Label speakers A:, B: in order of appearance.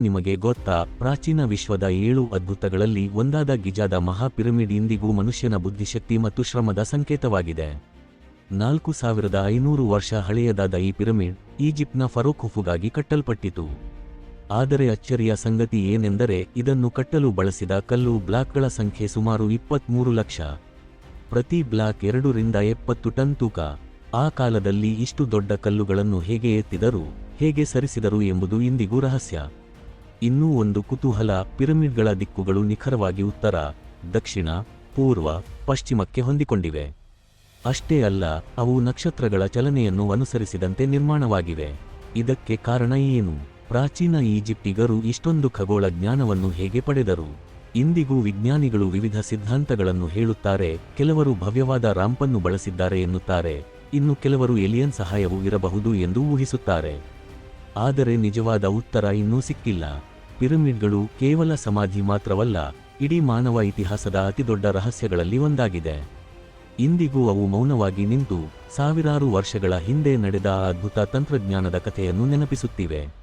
A: ನಿಮಗೆ ಗೊತ್ತಾ, ಪ್ರಾಚೀನ ವಿಶ್ವದ ಏಳು ಅದ್ಭುತಗಳಲ್ಲಿ ಒಂದಾದ ಗಿಜಾದ ಮಹಾಪಿರಮಿಡ್ ಇಂದಿಗೂ ಮನುಷ್ಯನ ಬುದ್ಧಿಶಕ್ತಿ ಮತ್ತು ಶ್ರಮದ ಸಂಕೇತವಾಗಿದೆ. ನಾಲ್ಕು ಸಾವಿರದ ಐನೂರು ವರ್ಷ ಹಳೆಯದಾದ ಈ ಪಿರಮಿಡ್, ಈಜಿಪ್ಟ್ನ ಫರೋಖುಫುಗಾಗಿ ಕಟ್ಟಲ್ಪಟ್ಟಿತು. ಆದರೆ ಅಚ್ಚರಿಯ ಸಂಗತಿ ಏನೆಂದರೆ, ಇದನ್ನು ಕಟ್ಟಲು ಬಳಸಿದ ಕಲ್ಲು ಬ್ಲಾಕ್ಗಳ ಸಂಖ್ಯೆ ಸುಮಾರು ಇಪ್ಪತ್ಮೂರು ಲಕ್ಷ. ಪ್ರತಿ ಬ್ಲಾಕ್ ಎರಡರಿಂದ ಎಪ್ಪತ್ತು ಟನ್ ತೂಕ. ಆ ಕಾಲದಲ್ಲಿ ಇಷ್ಟು ದೊಡ್ಡ ಕಲ್ಲುಗಳನ್ನು ಹೇಗೆ ಎತ್ತಿದರು, ಹೇಗೆ ಸರಿಸಿದರು ಎಂಬುದು ಇಂದಿಗೂ ರಹಸ್ಯ. ಇನ್ನೂ ಒಂದು ಕುತೂಹಲ ಪಿರಮಿಡ್ಗಳ ದಿಕ್ಕುಗಳು ನಿಖರವಾಗಿ ಉತ್ತರ, ದಕ್ಷಿಣ, ಪೂರ್ವ, ಪಶ್ಚಿಮಕ್ಕೆ ಹೊಂದಿಕೊಂಡಿವೆ. ಅಷ್ಟೇ ಅಲ್ಲ, ಅವು ನಕ್ಷತ್ರಗಳ ಚಲನೆಯನ್ನು ಅನುಸರಿಸಿದಂತೆ ನಿರ್ಮಾಣವಾಗಿವೆ. ಇದಕ್ಕೆ ಕಾರಣ ಏನು? ಪ್ರಾಚೀನ ಈಜಿಪ್ಟಿಗರು ಇಷ್ಟೊಂದು ಖಗೋಳ ಜ್ಞಾನವನ್ನು ಹೇಗೆ ಪಡೆದರು? ಇಂದಿಗೂ ವಿಜ್ಞಾನಿಗಳು ವಿವಿಧ ಸಿದ್ಧಾಂತಗಳನ್ನು ಹೇಳುತ್ತಾರೆ, ಕೆಲವರು ಭವ್ಯವಾದ ರಾಂಪನ್ನು ಬಳಸಿದ್ದಾರೆ ಎನ್ನುತ್ತಾರೆ, ಇನ್ನು ಕೆಲವರು ಎಲಿಯನ್ ಸಹಾಯವೂ ಇರಬಹುದು ಎಂದು ಊಹಿಸುತ್ತಾರೆ. ಆದರೆ ನಿಜವಾದ ಉತ್ತರ ಇನ್ನೂ ಸಿಕ್ಕಿಲ್ಲ. ಪಿರಮಿಡ್ಗಳು ಕೇವಲ ಸಮಾಧಿ ಮಾತ್ರವಲ್ಲ, ಇಡೀ ಮಾನವ ಇತಿಹಾಸದ ಅತಿದೊಡ್ಡ ರಹಸ್ಯಗಳಲ್ಲಿ ಒಂದಾಗಿದೆ. ಇಂದಿಗೂ ಅವು ಮೌನವಾಗಿ ನಿಂತು ಸಾವಿರಾರು ವರ್ಷಗಳ ಹಿಂದೆ ನಡೆದ ಅದ್ಭುತ ತಂತ್ರಜ್ಞಾನದ ಕಥೆಯನ್ನು ನೆನಪಿಸುತ್ತಿವೆ.